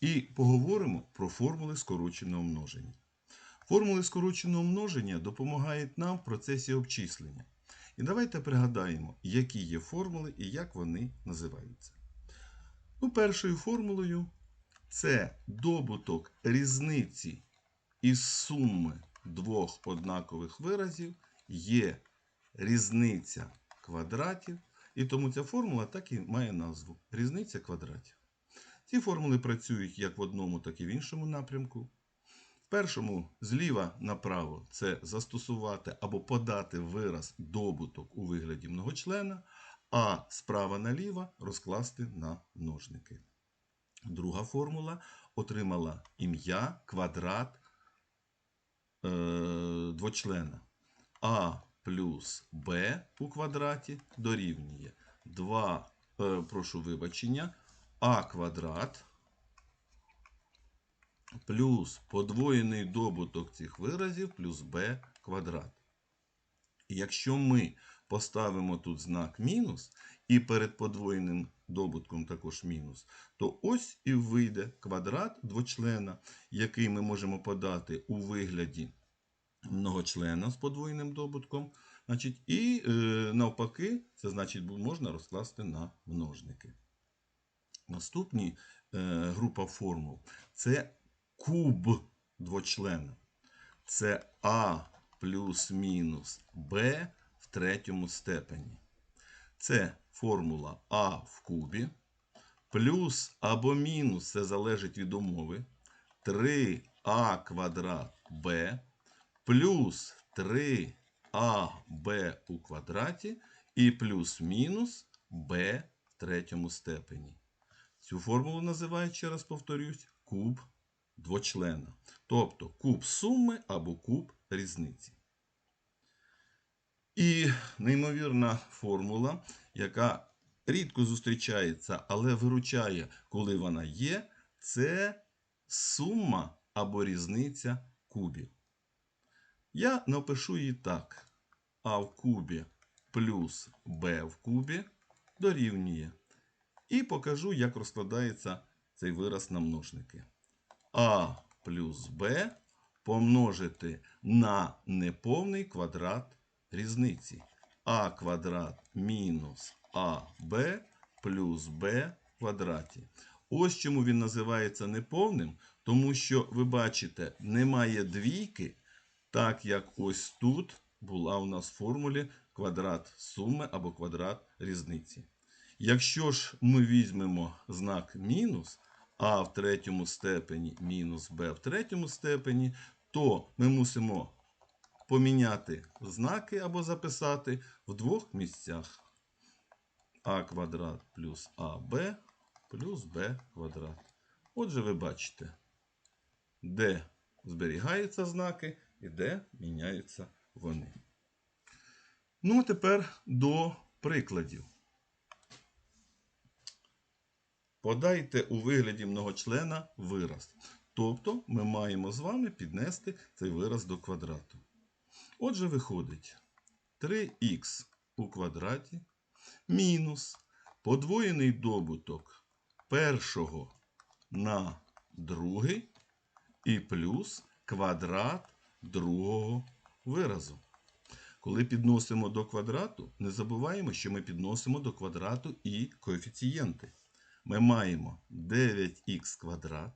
І поговоримо про формули скороченого множення. Формули скороченого множення допомагають нам в процесі обчислення. І давайте пригадаємо, які є формули і як вони називаються. Ну, першою формулою це добуток різниці із суми двох однакових виразів є різниця квадратів. І тому ця формула так і має назву різниця квадратів. Ці формули працюють як в одному, так і в іншому напрямку. В першому зліва направо це застосувати або подати вираз добуток у вигляді многочлена, а справа наліво розкласти на множники. Друга формула отримала ім'я квадрат е, двочлена. А плюс Б у квадраті дорівнює 2, е, прошу вибачення, А квадрат плюс подвоєний добуток цих виразів плюс b квадрат. І якщо ми поставимо тут знак мінус, і перед подвоєним добутком також мінус, то ось і вийде квадрат двочлена, який ми можемо подати у вигляді многочлена з подвоєним добутком. Значить, І е, навпаки, це значить можна розкласти на множники. Наступні е, група формул це куб двочлена. Це А плюс мінус Б в третьому степені. Це формула А в кубі. Плюс або мінус це залежить від умови. 3а квадрат Б плюс 3аб у квадраті і плюс-мінус b в третьому степені. Цю формулу називають, ще раз повторюсь, куб двочлена. Тобто куб суми або куб різниці. І неймовірна формула, яка рідко зустрічається, але виручає, коли вона є, це сума або різниця кубів. Я напишу її так. А в кубі плюс b в кубі дорівнює. І покажу, як розкладається цей вираз на множники. А плюс b помножити на неповний квадрат різниці. А квадрат мінус АБ плюс в квадраті. Ось чому він називається неповним, тому що, ви бачите, немає двійки, так як ось тут була у нас в формулі квадрат суми або квадрат різниці. Якщо ж ми візьмемо знак мінус, а в третьому степені мінус b в третьому степені, то ми мусимо поміняти знаки або записати в двох місцях. а квадрат плюс аб плюс b квадрат. Отже, ви бачите, де зберігаються знаки і де міняються вони. Ну, а тепер до прикладів. Подайте у вигляді многочлена вираз. Тобто ми маємо з вами піднести цей вираз до квадрату. Отже, виходить 3х у квадраті мінус подвоєний добуток першого на другий і плюс квадрат другого виразу. Коли підносимо до квадрату, не забуваємо, що ми підносимо до квадрату і коефіцієнти. Ми маємо 9х квадрат.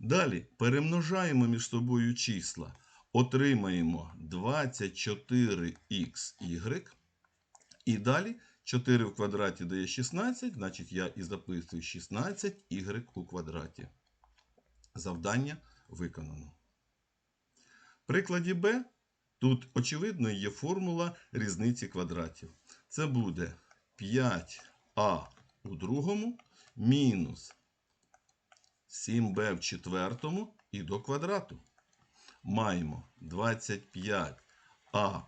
Далі перемножаємо між собою числа. Отримаємо 24xy. І далі 4 в квадраті дає 16, значить я і записую 16y у квадраті. Завдання виконано. В прикладі Б тут, очевидно, є формула різниці квадратів. Це буде 5а у другому мінус 7b в четвертому і до квадрату. Маємо 25а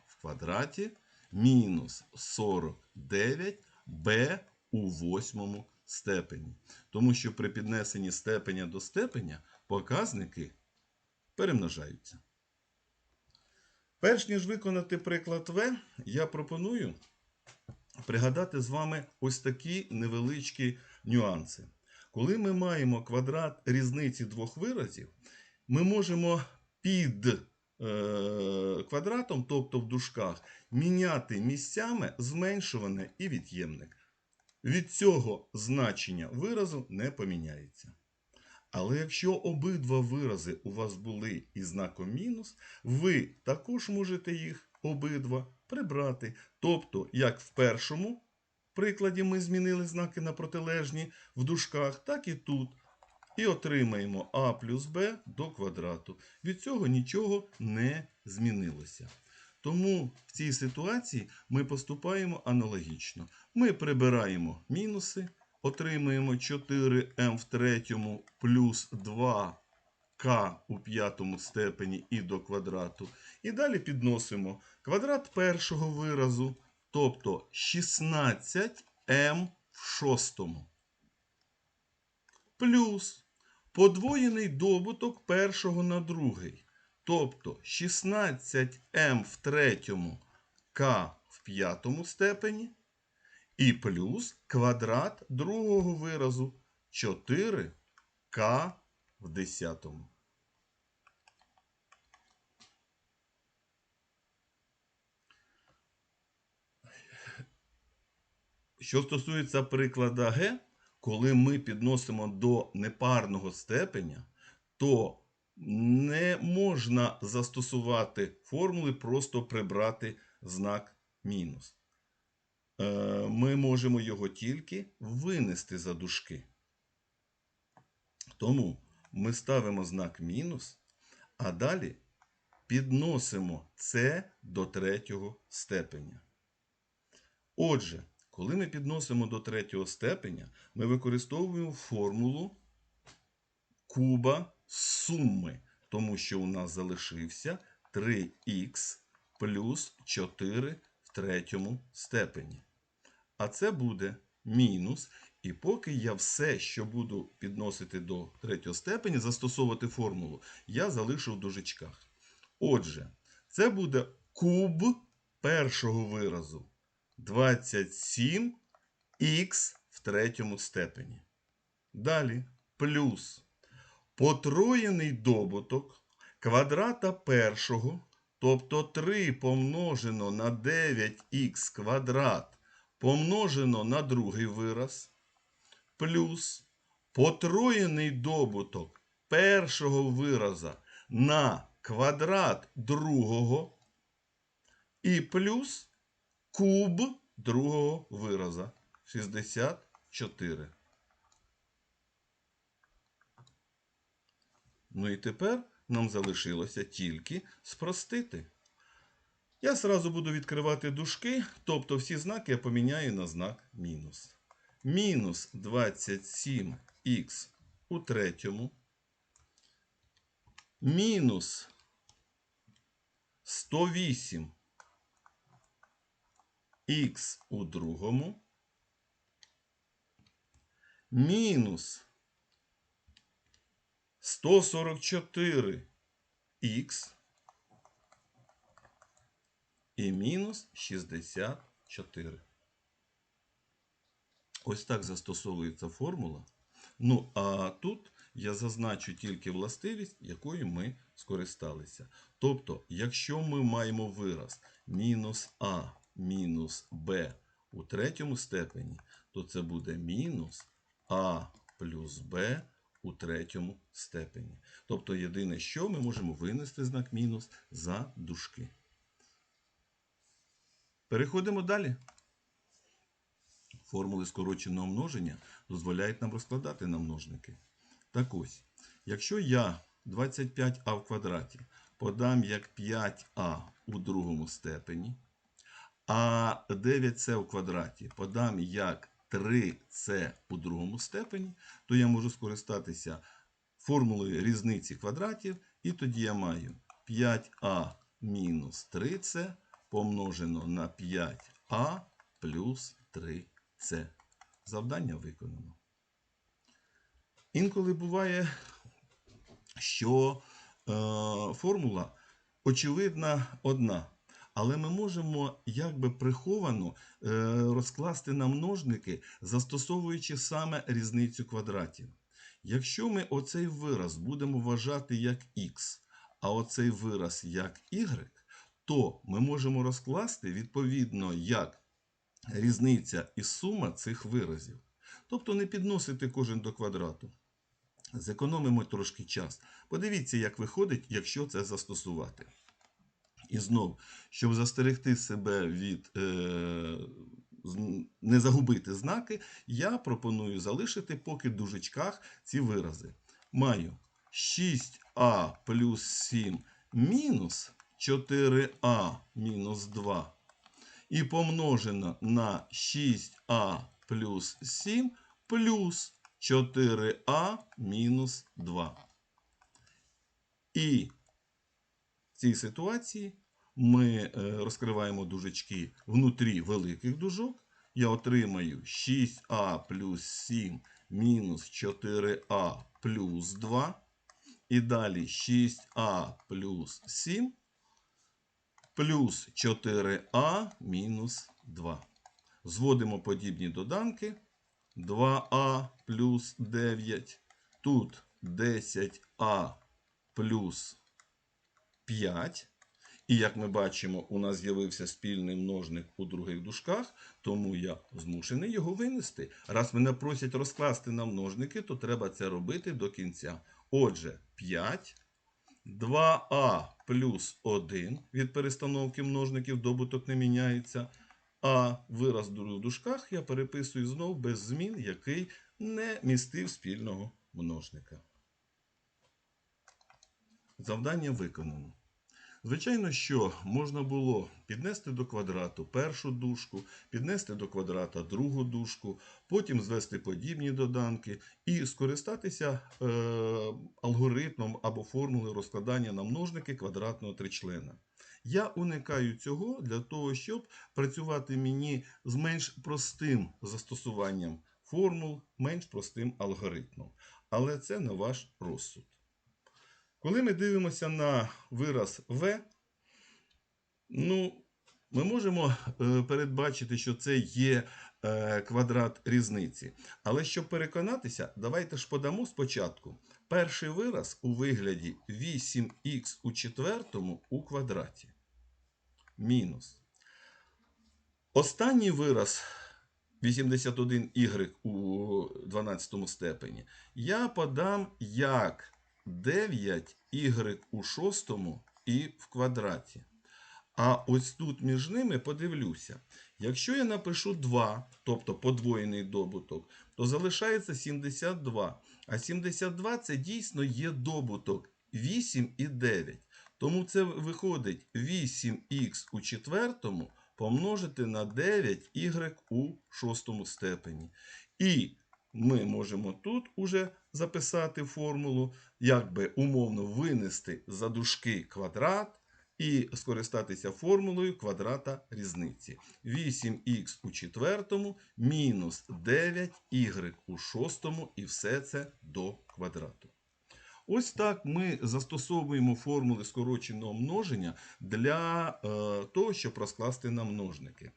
в квадраті мінус 49b у восьмому степені. Тому що при піднесенні степеня до степеня показники перемножаються. Перш ніж виконати приклад В, я пропоную пригадати з вами ось такі невеличкі нюанси. Коли ми маємо квадрат різниці двох виразів, ми можемо під е, квадратом, тобто в дужках, міняти місцями зменшуване і від'ємник. Від цього значення виразу не поміняється. Але якщо обидва вирази у вас були із знаком мінус, ви також можете їх обидва прибрати. Тобто, як в першому прикладі ми змінили знаки на протилежні в дужках, так і тут. І отримаємо а плюс b до квадрату. Від цього нічого не змінилося. Тому в цій ситуації ми поступаємо аналогічно. Ми прибираємо мінуси, отримуємо 4m в третьому плюс 2k у п'ятому степені і до квадрату. І далі підносимо квадрат першого виразу, тобто 16m в шостому. Плюс подвоєний добуток першого на другий. Тобто 16m в третьому k в п'ятому степені і плюс квадрат другого виразу 4k в десятому. Що стосується приклада Г, коли ми підносимо до непарного степеня, то не можна застосувати формули, просто прибрати знак мінус. Е, Ми можемо його тільки винести за дужки. Тому ми ставимо знак мінус, а далі підносимо це до третього степеня. Отже, коли ми підносимо до третього степеня, ми використовуємо формулу куба суми, тому що у нас залишився 3х плюс 4 в третьому степені. А це буде мінус. І поки я все, що буду підносити до третього степені, застосовувати формулу, я залишу в дужечках. Отже, це буде куб першого виразу 27х в третьому степені. Далі плюс потроєний добуток квадрата першого, тобто 3 помножено на 9х квадрат помножено на другий вираз, плюс потроєний добуток першого вираза на квадрат другого і плюс куб другого вираза 64. Ну і тепер нам залишилося тільки спростити. Я сразу буду відкривати дужки, тобто всі знаки я поміняю на знак мінус. Мінус 27х у третьому. Мінус 108 х у другому. Мінус 144 х і мінус 64. Ось так застосовується формула. Ну, а тут я зазначу тільки властивість, якою ми скористалися. Тобто, якщо ми маємо вираз мінус А мінус Б у третьому степені, то це буде мінус А плюс Б у третьому степені. Тобто, єдине, що ми можемо винести знак мінус за дужки. Переходимо далі. Формули скороченого множення дозволяють нам розкладати на множники. Так ось, якщо я 25а в квадраті подам як 5а у другому степені, а 9c у квадраті подам як 3c у другому степені, то я можу скористатися формулою різниці квадратів, і тоді я маю 5а мінус 3c помножено на 5а плюс 3c. Завдання виконано. Інколи буває, що е, формула очевидна одна, але ми можемо якби приховано е, розкласти на множники, застосовуючи саме різницю квадратів. Якщо ми оцей вираз будемо вважати як х, а оцей вираз як y, то ми можемо розкласти відповідно як різниця і сума цих виразів. Тобто не підносити кожен до квадрату. Зекономимо трошки час. Подивіться, як виходить, якщо це застосувати. І знов, щоб застерегти себе від е, не загубити знаки, я пропоную залишити поки в дужечках ці вирази. Маю 6а плюс 7 мінус 4а мінус 2 і помножено на 6а плюс 7 плюс 4а мінус 2. І цій ситуації ми е, розкриваємо дужечки внутрі великих дужок. Я отримаю 6а плюс 7 мінус 4а плюс 2. І далі 6а плюс 7 плюс 4а мінус 2. Зводимо подібні доданки. 2а плюс 9. Тут 10а плюс 5. І як ми бачимо, у нас з'явився спільний множник у других дужках, тому я змушений його винести. Раз мене просять розкласти на множники, то треба це робити до кінця. Отже, 5, 2а плюс 1 від перестановки множників добуток не міняється. А вираз в дужках я переписую знов без змін, який не містив спільного множника. Завдання виконано. Звичайно, що можна було піднести до квадрату першу дужку, піднести до квадрата другу дужку, потім звести подібні доданки і скористатися е, алгоритмом або формулою розкладання на множники квадратного тричлена. Я уникаю цього для того, щоб працювати мені з менш простим застосуванням формул, менш простим алгоритмом. Але це на ваш розсуд. Коли ми дивимося на вираз v, ну, ми можемо е, передбачити, що це є е, квадрат різниці. Але щоб переконатися, давайте ж подамо спочатку перший вираз у вигляді 8х у четвертому у квадраті. Мінус. Останній вираз 81y у 12 степені я подам як 9y у шостому і в квадраті. А ось тут між ними подивлюся. Якщо я напишу 2, тобто подвоєний добуток, то залишається 72. А 72 це дійсно є добуток 8 і 9. Тому це виходить 8х у четвертому помножити на 9y у шостому степені. І ми можемо тут уже записати формулу, якби умовно винести за дужки квадрат і скористатися формулою квадрата різниці. 8х у четвертому мінус 9y у шостому і все це до квадрату. Ось так ми застосовуємо формули скороченого множення для е, того, щоб розкласти на множники.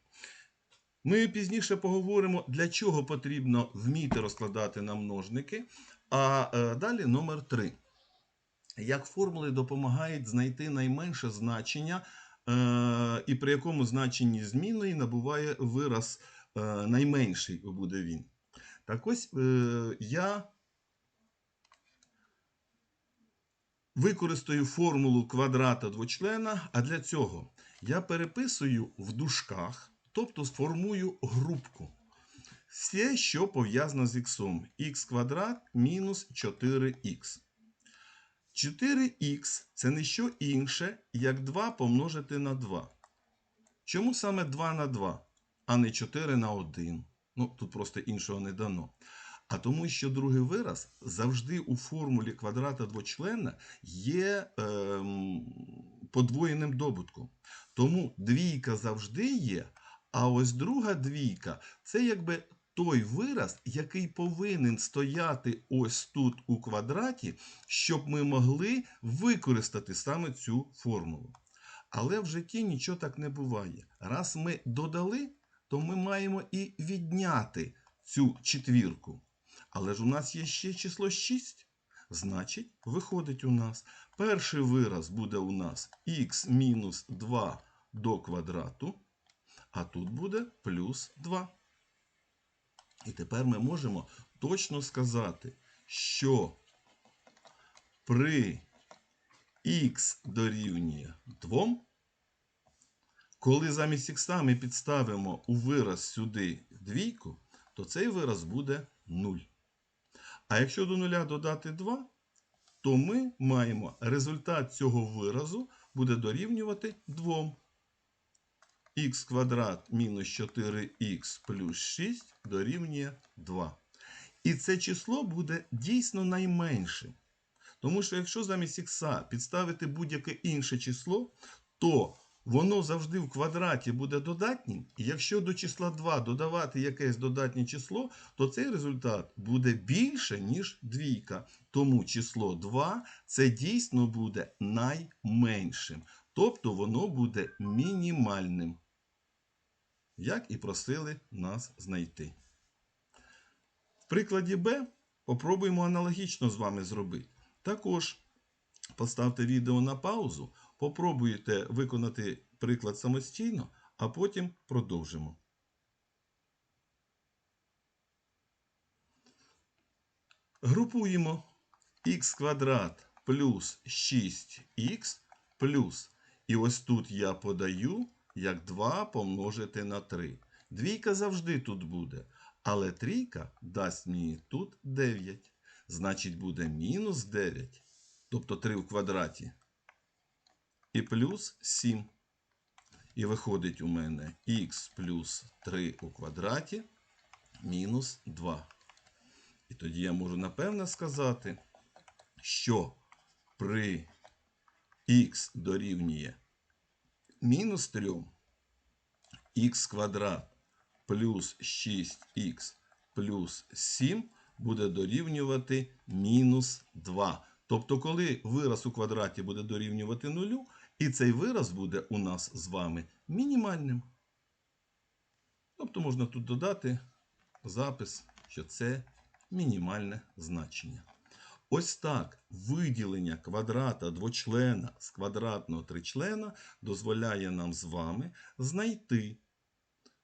Ми пізніше поговоримо, для чого потрібно вміти розкладати на множники. А е, далі номер 3. Як формули допомагають знайти найменше значення, е, і при якому значенні змінної набуває вираз е, найменший буде він. Так ось я використаю формулу квадрата двочлена, а для цього я переписую в дужках, тобто сформую групку. Все, що пов'язано з х. х квадрат мінус 4х. 4х це не що інше, як 2 помножити на 2. Чому саме 2 на 2, а не 4 на 1? Ну, тут просто іншого не дано. А тому, що другий вираз завжди у формулі квадрата двочлена є ем, подвоєним добутком. Тому двійка завжди є, а ось друга двійка це якби той вираз, який повинен стояти ось тут у квадраті, щоб ми могли використати саме цю формулу. Але в житті нічого так не буває. Раз ми додали, то ми маємо і відняти цю четвірку. Але ж у нас є ще число 6. Значить, виходить у нас перший вираз буде у нас х мінус 2 до квадрату, а тут буде плюс 2. І тепер ми можемо точно сказати, що при х дорівнює 2, коли замість х ми підставимо у вираз сюди двійку, то цей вираз буде 0. А якщо до нуля додати 2, то ми маємо результат цього виразу буде дорівнювати 2. Х квадрат мінус 4х плюс 6 дорівнює 2. І це число буде дійсно найменшим. Тому що якщо замість х підставити будь-яке інше число, то воно завжди в квадраті буде додатнім. І якщо до числа 2 додавати якесь додатнє число, то цей результат буде більше, ніж двійка. Тому число 2 це дійсно буде найменшим. Тобто воно буде мінімальним. Як і просили нас знайти. В прикладі Б попробуємо аналогічно з вами зробити. Також поставте відео на паузу, попробуйте виконати приклад самостійно, а потім продовжимо. Групуємо х квадрат плюс 6х плюс. І ось тут я подаю як 2 помножити на 3. Двійка завжди тут буде, але трійка дасть мені тут 9. Значить, буде мінус 9, тобто 3 в квадраті, і плюс 7. І виходить у мене х плюс 3 у квадраті мінус 2. І тоді я можу напевно сказати, що при х дорівнює мінус 3 х квадрат плюс 6х плюс 7 буде дорівнювати мінус 2. Тобто, коли вираз у квадраті буде дорівнювати нулю, і цей вираз буде у нас з вами мінімальним. Тобто можна тут додати запис, що це мінімальне значення. Ось так виділення квадрата двочлена з квадратного тричлена дозволяє нам з вами знайти,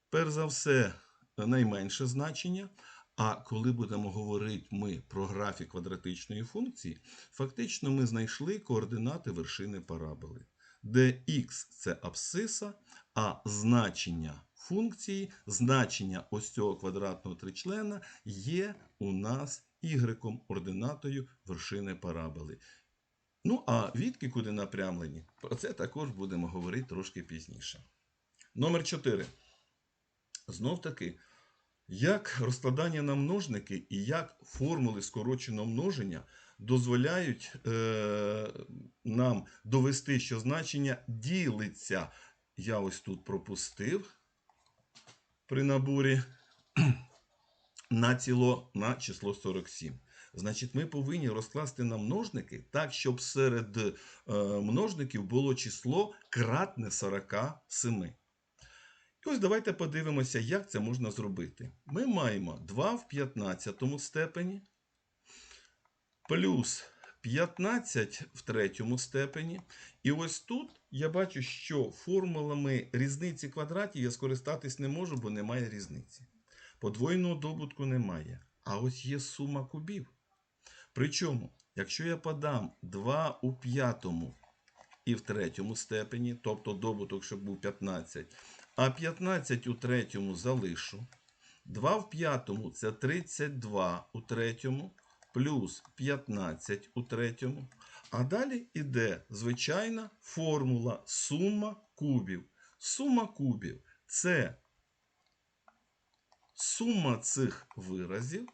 перш за все, найменше значення. А коли будемо говорити ми про графік квадратичної функції, фактично ми знайшли координати вершини параболи, де х це абсциса, а значення функції, значення ось цього квадратного тричлена є у нас y ординатою вершини параболи. Ну, а відки куди напрямлені, про це також будемо говорити трошки пізніше. Номер 4. Знов таки. Як розкладання на множники і як формули скороченого множення дозволяють е, нам довести, що значення ділиться. Я ось тут пропустив при наборі на ціло на число 47. Значить, ми повинні розкласти на множники так, щоб серед е, множників було число кратне 47. І ось давайте подивимося, як це можна зробити. Ми маємо 2 в 15 степені, плюс 15 в третьому степені. І ось тут я бачу, що формулами різниці квадратів я скористатись не можу, бо немає різниці. Подвоєного добутку немає. А ось є сума кубів. Причому, якщо я подам 2 у п'ятому і в третьому степені, тобто добуток, щоб був 15, а 15 у третьому залишу. 2 в п'ятому це 32 у третьому, плюс 15 у третьому. А далі йде звичайна формула сума кубів. Сума кубів це сума цих виразів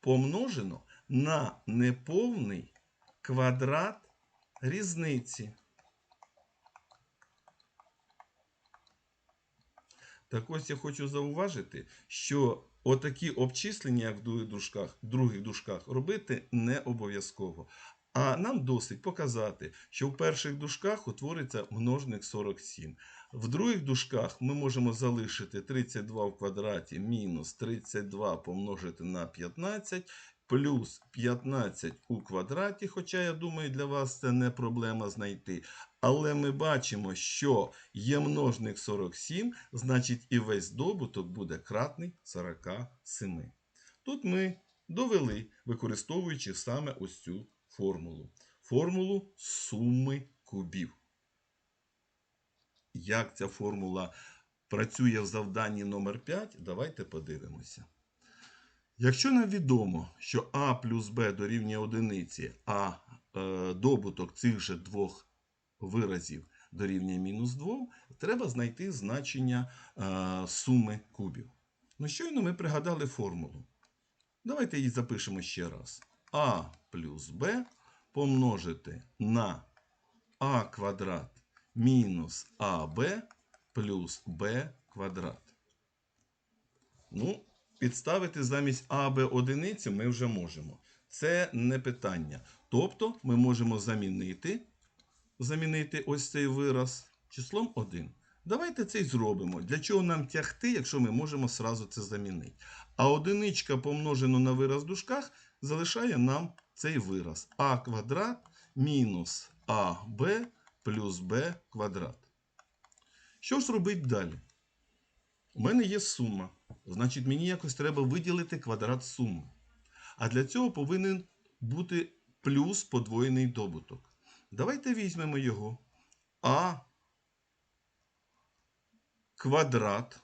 помножено на неповний квадрат різниці. Так ось я хочу зауважити, що отакі обчислення, як в дужках, других дужках, робити не обов'язково. А нам досить показати, що в перших дужках утвориться множник 47. В других дужках ми можемо залишити 32 в квадраті мінус 32 помножити на 15 плюс 15 у квадраті, хоча я думаю, для вас це не проблема знайти. Але ми бачимо, що є множник 47, значить і весь добуток буде кратний 47. Тут ми довели, використовуючи саме ось цю формулу. Формулу суми кубів. Як ця формула працює в завданні номер 5, давайте подивимося. Якщо нам відомо, що а плюс b дорівнює одиниці, а е, добуток цих же двох виразів дорівнює мінус 2, треба знайти значення е, суми кубів. Ну, щойно ми пригадали формулу. Давайте її запишемо ще раз. а плюс b помножити на а квадрат мінус аб плюс b квадрат. Ну, підставити замість АБ одиницю ми вже можемо. Це не питання. Тобто ми можемо замінити, замінити ось цей вираз числом 1. Давайте це й зробимо. Для чого нам тягти, якщо ми можемо сразу це замінити? А одиничка помножено на вираз в дужках залишає нам цей вираз. а квадрат мінус АБ плюс Б квадрат. Що ж робити далі? У мене є сума. Значить, мені якось треба виділити квадрат суми. А для цього повинен бути плюс подвоєний добуток. Давайте візьмемо його. А квадрат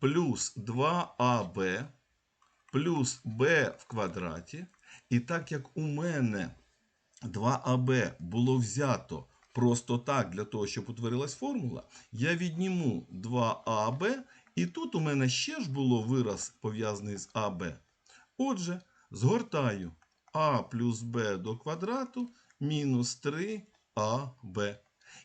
плюс 2аб плюс b в квадраті. І так як у мене 2аб було взято просто так, для того, щоб утворилась формула, я відніму 2аб, і тут у мене ще ж було вираз пов'язаний з АБ. Отже, згортаю а плюс Б до квадрату мінус 3аб.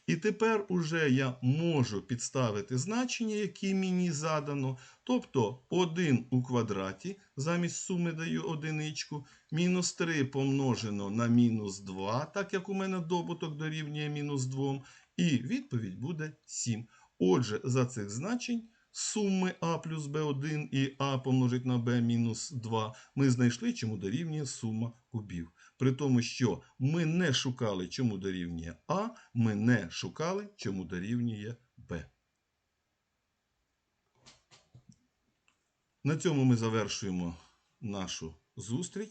І тепер уже я можу підставити значення, які мені задано. Тобто 1 у квадраті, замість суми даю одиничку, мінус 3 помножено на мінус 2, так як у мене добуток дорівнює мінус 2, і відповідь буде 7. Отже, за цих значень суми а плюс b1 і а помножить на b мінус 2 ми знайшли, чому дорівнює сума кубів. При тому, що ми не шукали, чому дорівнює А, ми не шукали, чому дорівнює Б. На цьому ми завершуємо нашу зустріч.